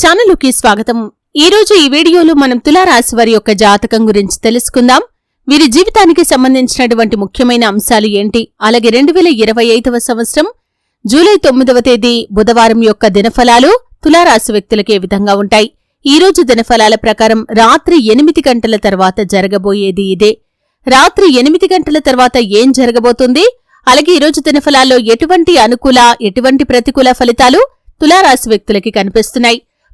ఛానలుకి స్వాగతం. ఈ రోజు ఈ వీడియోలో మనం తులారాశి వారి యొక్క జాతకం గురించి తెలుసుకుందాం. వీరి జీవితానికి సంబంధించినటువంటి ముఖ్యమైన అంశాలు ఏంటి? అలాగే రెండు వేల ఇరవై ఐదవ సంవత్సరం జూలై తొమ్మిదవ తేదీ బుధవారం యొక్క దినఫలాలు తులారాశి వ్యక్తులకు ఏ విధంగా ఉంటాయి? ఈ రోజు దినఫలాల ప్రకారం రాత్రి ఎనిమిది గంటల తర్వాత జరగబోయేది ఇదే. రాత్రి ఎనిమిది గంటల తర్వాత ఏం జరగబోతుంది? అలాగే ఈ రోజు దినఫలాల్లో ఎటువంటి అనుకూల ఎటువంటి ప్రతికూల ఫలితాలు తులారాశి వ్యక్తులకి కనిపిస్తున్నాయి?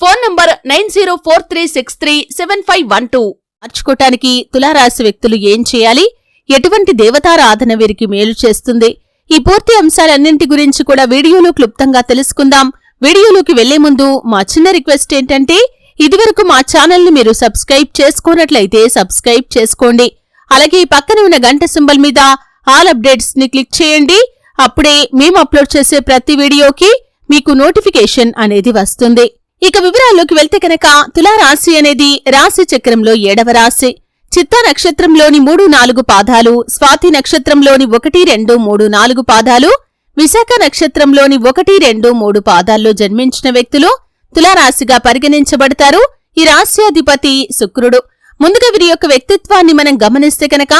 Phone number nine zero four three six three seven five one two. మార్చుకోటానికి తులారాశి వ్యక్తులు ఏం చేయాలి? ఎటువంటి దేవతారాధన వీరికి మేలు చేస్తుంది? ఈ పూర్తి అంశాలన్నింటి గురించి కూడా వీడియోలో క్లుప్తంగా తెలుసుకుందాం. వీడియోలోకి వెళ్ళే ముందు మా చిన్న రిక్వెస్ట్ ఏంటంటే ఇదివరకు మా ఛానల్ని మీరు సబ్స్క్రైబ్ చేసుకున్నట్లయితే సబ్స్క్రైబ్ చేసుకోండి. అలాగే ఈ పక్కన ఉన్న గంట సింబల్ మీద ఆల్ అప్డేట్స్ని క్లిక్ చేయండి. అప్పుడే మేము అప్లోడ్ చేసే ప్రతి వీడియోకి మీకు నోటిఫికేషన్ అనేది వస్తుంది. ఇక వివరాల్లోకి వెళ్తే కనుక తులారాశి అనేది రాశి చక్రంలో ఏడవ రాశి. చిత్తా నక్షత్రంలోని మూడు నాలుగు పాదాలు స్వాతి నక్షత్రంలోని ఒకటి రెండు మూడు నాలుగు పాదాలు విశాఖ నక్షత్రంలోని ఒకటి రెండు మూడు పాదాల్లో జన్మించిన వ్యక్తులు తులారాశిగా పరిగణించబడతారు. ఈ రాశ్యాధిపతి శుక్రుడు. ముందుగా వీరి యొక్క వ్యక్తిత్వాన్ని మనం గమనిస్తే కనుక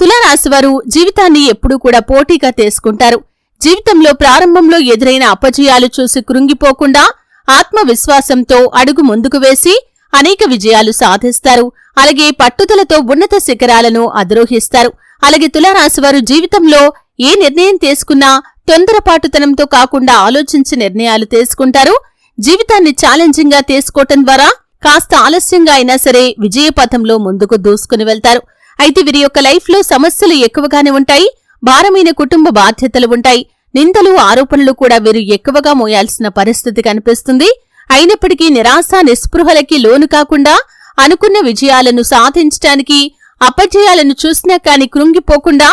తులారాశివారు జీవితాన్ని ఎప్పుడూ కూడా పోటీగా తీసుకుంటారు. జీవితంలో ప్రారంభంలో ఎదురైన అపజయాలు చూసి కృంగిపోకుండా ఆత్మవిశ్వాసంతో అడుగు ముందుకు వేసి అనేక విజయాలు సాధిస్తారు. అలాగే పట్టుదలతో ఉన్నత శిఖరాలను అధిరోహిస్తారు. అలాగే తులారాశివారు జీవితంలో ఏ నిర్ణయం తీసుకున్నా తొందరపాటుతనంతో కాకుండా ఆలోచించి నిర్ణయాలు తీసుకుంటారు. జీవితాన్ని ఛాలెంజింగ్గా తీసుకోవటం ద్వారా కాస్త ఆలస్యంగా అయినా సరే విజయపథంలో ముందుకు దూసుకుని వెళ్తారు. అయితే వీరి యొక్క లైఫ్లో సమస్యలు ఎక్కువగానే ఉంటాయి. భారమైన కుటుంబ బాధ్యతలు ఉంటాయి. నిందలు ఆరోపణలు కూడా వీరు ఎక్కువగా మోయాల్సిన పరిస్థితి కనిపిస్తుంది. అయినప్పటికీ నిరాశ నిస్పృహలకి లోను కాకుండా అనుకున్న విజయాలను సాధించటానికి అపజయాలను చూసినా కాని కృంగిపోకుండా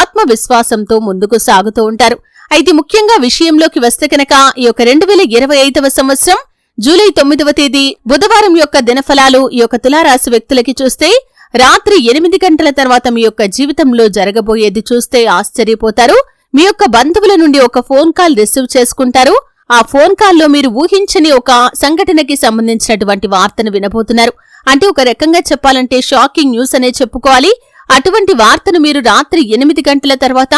ఆత్మవిశ్వాసంతో ముందుకు సాగుతూ ఉంటారు. అయితే ముఖ్యంగా విషయంలోకి వస్తే కనుక ఈ యొక్క రెండు వేల ఇరవై ఐదవ సంవత్సరం జూలై తొమ్మిదవ తేదీ బుధవారం యొక్క దినఫలాలు ఈ యొక్క తులారాశి వ్యక్తులకి చూస్తే రాత్రి ఎనిమిది గంటల తర్వాత మీ యొక్క జీవితంలో జరగబోయేది చూస్తే ఆశ్చర్యపోతారు. మీ యొక్క బంధువుల నుండి ఒక ఫోన్ కాల్ రిసీవ్ చేసుకుంటారు. ఆ ఫోన్ కాల్లో మీరు ఊహించని ఒక సంఘటనకి సంబంధించినటువంటి వార్తను వినబోతున్నారు. అంటే ఒక రకంగా చెప్పాలంటే షాకింగ్ న్యూస్ అనే చెప్పుకోవాలి. అటువంటి వార్తను మీరు రాత్రి ఎనిమిది గంటల తర్వాత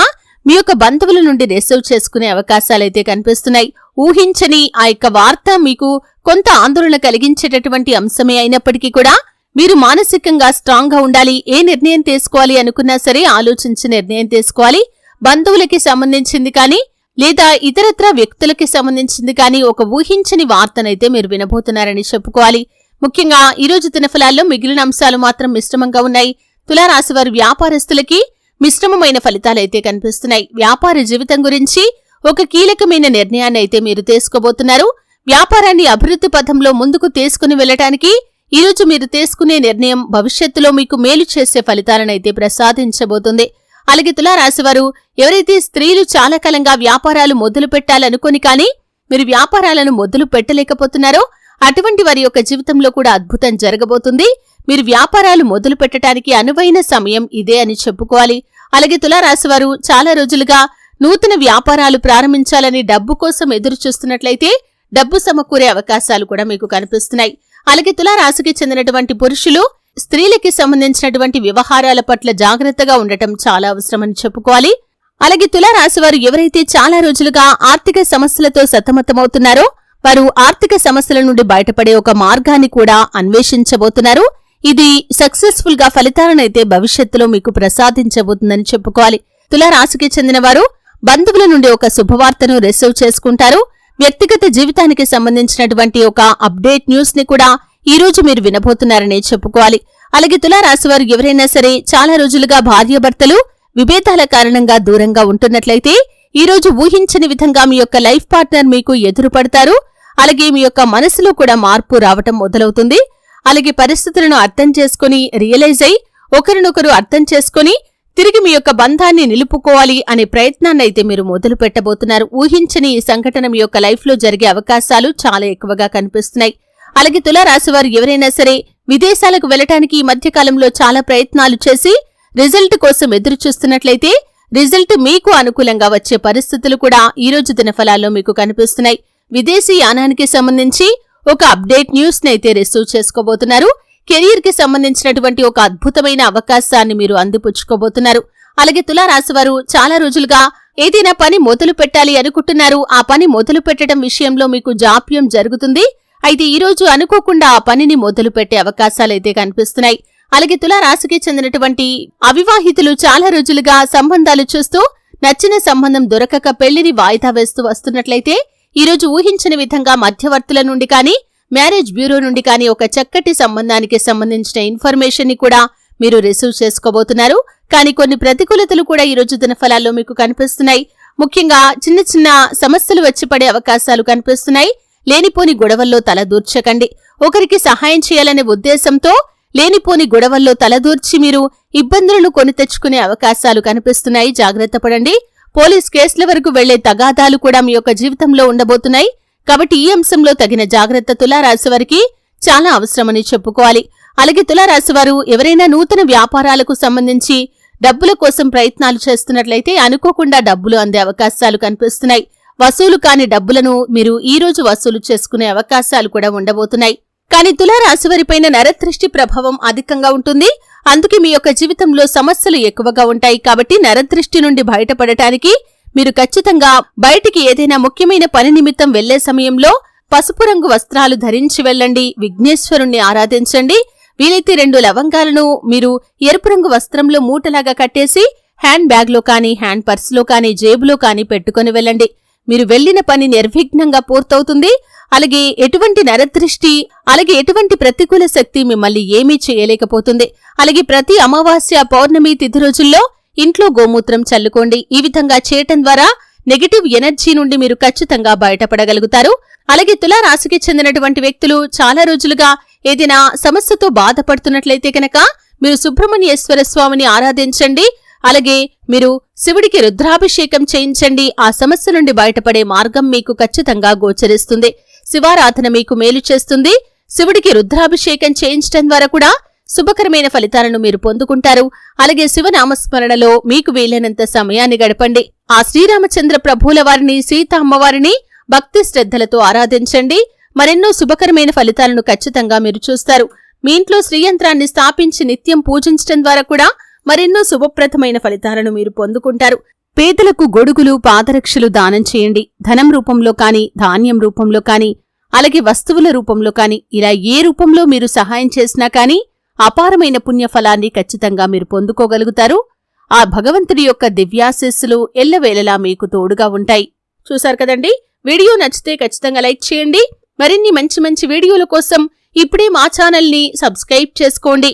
మీ యొక్క బంధువుల నుండి రిసీవ్ చేసుకునే అవకాశాలైతే కనిపిస్తున్నాయి. ఊహించని ఆ యొక్క వార్త మీకు కొంత ఆందోళన కలిగించేటటువంటి అంశమే అయినప్పటికీ కూడా మీరు మానసికంగా స్ట్రాంగ్గా ఉండాలి. ఏ నిర్ణయం తీసుకోవాలి అనుకున్నా సరే ఆలోచించి నిర్ణయం తీసుకోవాలి. బంధువులకి సంబంధించింది కానీ లేదా ఇతరత్ర వ్యక్తులకి సంబంధించింది కానీ ఒక ఊహించని వార్తనైతే మీరు వినబోతున్నారని చెప్పుకోవాలి. ముఖ్యంగా ఈరోజు దినఫలాల్లో మిగిలిన అంశాలు మాత్రం మిశ్రమంగా ఉన్నాయి. తులారాశి వారి వ్యాపారస్తులకి మిశ్రమమైన ఫలితాలైతే కనిపిస్తున్నాయి. వ్యాపార జీవితం గురించి ఒక కీలకమైన నిర్ణయాన్ని అయితే మీరు తీసుకోబోతున్నారు. వ్యాపారాన్ని అభివృద్ధి పథంలో ముందుకు తీసుకుని వెళ్ళటానికి ఈరోజు మీరు తీసుకునే నిర్ణయం భవిష్యత్తులో మీకు మేలు చేసే ఫలితాలనైతే ప్రసాదించబోతుంది. అలాగే తులారాశివారు ఎవరైతే స్త్రీలు చాలా కాలంగా వ్యాపారాలు మొదలు పెట్టాలనుకొని కానీ మీరు వ్యాపారాలను మొదలు పెట్టలేకపోతున్నారో అటువంటి వారి యొక్క జీవితంలో కూడా అద్భుతం జరగబోతుంది. మీరు వ్యాపారాలు మొదలు పెట్టడానికి అనువైన సమయం ఇదే అని చెప్పుకోవాలి. అలాగే తులారాశివారు చాలా రోజులుగా నూతన వ్యాపారాలు ప్రారంభించాలని డబ్బు కోసం ఎదురు చూస్తున్నట్లయితే డబ్బు సమకూరే అవకాశాలు కూడా మీకు కనిపిస్తున్నాయి. అలాగే తులారాశికి చెందినటువంటి పురుషులు స్త్రీలకి సంబంధించినటువంటి వ్యవహారాల పట్ల జాగ్రత్తగా ఉండటం చాలా అవసరమని చెప్పుకోవాలి. అలాగే తులారాశి వారు ఎవరైతే చాలా రోజులుగా ఆర్థిక సమస్యలతో సతమతమవుతున్నారో వారు ఆర్థిక సమస్యల నుండి బయటపడే ఒక మార్గాన్ని కూడా అన్వేషించబోతున్నారు. ఇది సక్సెస్ఫుల్గా ఫలితాలనైతే భవిష్యత్తులో మీకు ప్రసాదించబోతుందని చెప్పుకోవాలి. తులారాశికి చెందినవారు బంధువుల నుండి ఒక శుభవార్తను రిసీవ్ చేసుకుంటారు. వ్యక్తిగత జీవితానికి సంబంధించినటువంటి ఒక అప్డేట్ న్యూస్ని కూడా ఈ రోజు మీరు వినబోతున్నారనే చెప్పుకోవాలి. అలాగే తులారాశి వారు ఎవరైనా సరే చాలా రోజులుగా భార్యాభర్తలు విభేదాల కారణంగా దూరంగా ఉంటున్నట్లయితే ఈ రోజు ఊహించని విధంగా మీ యొక్క లైఫ్ పార్ట్నర్ మీకు ఎదురుపడతారు. అలాగే మీ యొక్క మనసులో కూడా మార్పు రావటం మొదలవుతుంది. అలాగే పరిస్థితులను అర్థం చేసుకుని రియలైజ్ అయి ఒకరినొకరు అర్థం చేసుకుని తిరిగి మీ యొక్క బంధాన్ని నిలుపుకోవాలి అనే ప్రయత్నాన్ని అయితే మీరు మొదలు పెట్టబోతున్నారు. ఊహించని ఈ సంఘటన మీ యొక్క లైఫ్లో జరిగే అవకాశాలు చాలా ఎక్కువగా కనిపిస్తున్నాయి. అలాగే తులారాశి వారు ఎవరైనా సరే విదేశాలకు వెళ్ళటానికి ఈ మధ్యకాలంలో చాలా ప్రయత్నాలు చేసి రిజల్ట్ కోసం ఎదురు చూస్తున్నట్లయితే రిజల్ట్ మీకు అనుకూలంగా వచ్చే పరిస్థితులు కూడా ఈ రోజు దినఫలాల్లో మీకు కనిపిస్తున్నాయి. విదేశీ యానానికి సంబంధించి ఒక అప్డేట్ న్యూస్ నైతే రిసీవ్ చేసుకోబోతున్నారు. కెరీర్కి సంబంధించినటువంటి ఒక అద్భుతమైన అవకాశాన్ని మీరు అందిపుచ్చుకోబోతున్నారు. అలాగే తులారాశి వారు చాలా రోజులుగా ఏదైనా పని మొదలు పెట్టాలి అనుకుంటున్నారు. ఆ పని మొదలు పెట్టడం విషయంలో మీకు జాప్యం జరుగుతుంది. అయితే ఈ రోజు అనుకోకుండా ఆ పనిని మొదలుపెట్టే అవకాశాలైతే కనిపిస్తున్నాయి. అలాగే తులారాశికి చెందినటువంటి అవివాహితులు చాలా రోజులుగా సంబంధాలు చూస్తూ నచ్చిన సంబంధం దొరకక పెళ్ళిని వాయిదా వేస్తూ వస్తున్నట్లయితే ఈ రోజు ఊహించని విధంగా మధ్యవర్తుల నుండి కానీ మ్యారేజ్ బ్యూరో నుండి కానీ ఒక చక్కటి సంబంధానికి సంబంధించిన ఇన్ఫర్మేషన్ని కూడా మీరు రిసీవ్ చేసుకోబోతున్నారు. కానీ కొన్ని ప్రతికూలతలు కూడా ఈ రోజు దినఫలాల్లో మీకు కనిపిస్తున్నాయి. ముఖ్యంగా చిన్న చిన్న సమస్యలు వచ్చి పడే అవకాశాలు కనిపిస్తున్నాయి. లేనిపోని గొడవల్లో తలదూర్చకండి. ఒకరికి సహాయం చేయాలనే ఉద్దేశంతో లేనిపోని గొడవల్లో తలదూర్చి మీరు ఇబ్బందులను కొని తెచ్చుకునే అవకాశాలు కనిపిస్తున్నాయి. జాగ్రత్త పడండి. పోలీస్ కేసుల వరకు వెళ్ళే తగాదాలు కూడా మీ యొక్క జీవితంలో ఉండబోతున్నాయి. కాబట్టి ఈ అంశంలో తగిన జాగ్రత్త తులారాశి వారికి చాలా అవసరమని చెప్పుకోవాలి. అలాగే తులారాశి వారు ఎవరైనా నూతన వ్యాపారాలకు సంబంధించి డబ్బుల కోసం ప్రయత్నాలు చేస్తున్నట్లయితే అనుకోకుండా డబ్బులు అందే అవకాశాలు కనిపిస్తున్నాయి. వసూలు కాని డబ్బులను మీరు ఈ రోజు వసూలు చేసుకునే అవకాశాలు కూడా ఉండబోతున్నాయి. కానీ తులారాశివారిపైన నరదృష్టి ప్రభావం అధికంగా ఉంటుంది. అందుకే మీ యొక్క జీవితంలో సమస్యలు ఎక్కువగా ఉంటాయి. కాబట్టి నరదృష్టి నుండి బయటపడటానికి మీరు ఖచ్చితంగా బయటికి ఏదైనా ముఖ్యమైన పని నిమిత్తం వెళ్ళే సమయంలో పసుపు రంగు వస్త్రాలు ధరించి వెళ్ళండి. విఘ్నేశ్వరుణ్ణి ఆరాధించండి. వీలైతే రెండు లవంగాలను మీరు ఎరుపు రంగు వస్త్రంలో మూటలాగా కట్టేసి హ్యాండ్ బ్యాగ్లో కానీ హ్యాండ్ పర్స్లో కానీ జేబులో కానీ పెట్టుకుని వెళ్ళండి. మీరు వెళ్ళిన పని నిర్విఘ్నంగా పూర్తవుతుంది. అలాగే ఎటువంటి నరదృష్టి అలాగే ఎటువంటి ప్రతికూల శక్తి మిమ్మల్ని ఏమీ చేయలేకపోతుంది. అలాగే ప్రతి అమావాస్య పౌర్ణమి తిథి రోజుల్లో ఇంట్లో గోమూత్రం చల్లుకోండి. ఈ విధంగా చేయటం ద్వారా నెగటివ్ ఎనర్జీ నుండి మీరు ఖచ్చితంగా బయటపడగలుగుతారు. అలాగే తులారాశికి చెందినటువంటి వ్యక్తులు చాలా రోజులుగా ఏదైనా సమస్యతో బాధపడుతున్నట్లయితే కనుక మీరు సుబ్రహ్మణ్యేశ్వర స్వామిని ఆరాధించండి. అలాగే మీరు శివుడికి రుద్రాభిషేకం చేయించండి. ఆ సమస్య నుండి బయటపడే మార్గం మీకు ఖచ్చితంగా గోచరిస్తుంది. శివారాధన మీకు మేలు చేస్తుంది. శివుడికి రుద్రాభిషేకం చేయించడం ద్వారా కూడా శుభకరమైన ఫలితాలను మీరు పొందుకుంటారు. అలాగే శివనామస్మరణలో మీకు వీలైనంత సమయాన్ని గడపండి. ఆ శ్రీరామచంద్ర ప్రభువుల వారిని సీత అమ్మవారిని భక్తి శ్రద్ధలతో ఆరాధించండి. మరెన్నో శుభకరమైన ఫలితాలను ఖచ్చితంగా మీరు చూస్తారు. మీ ఇంట్లో శ్రీయంత్రాన్ని స్థాపించి నిత్యం పూజించడం ద్వారా కూడా మరెన్నో శుభప్రదమైన ఫలితాలను మీరు పొందుకుంటారు. పేదలకు గొడుగులు పాదరక్షలు దానం చేయండి. ధనం రూపంలో కాని ధాన్యం రూపంలో కాని అలాగే వస్తువుల రూపంలో కాని ఇలా ఏ రూపంలో మీరు సహాయం చేసినా కాని అపారమైన పుణ్యఫలాన్ని ఖచ్చితంగా మీరు పొందుకోగలుగుతారు. ఆ భగవంతుడి యొక్క దివ్యాశీస్సులు ఎల్లవేళలా మీకు తోడుగా ఉంటాయి. చూశారు కదండి? వీడియో నచ్చితే ఖచ్చితంగా లైక్ చేయండి. మరిన్ని మంచి మంచి వీడియోల కోసం ఇప్పుడే మా ఛానల్ని సబ్స్క్రైబ్ చేసుకోండి.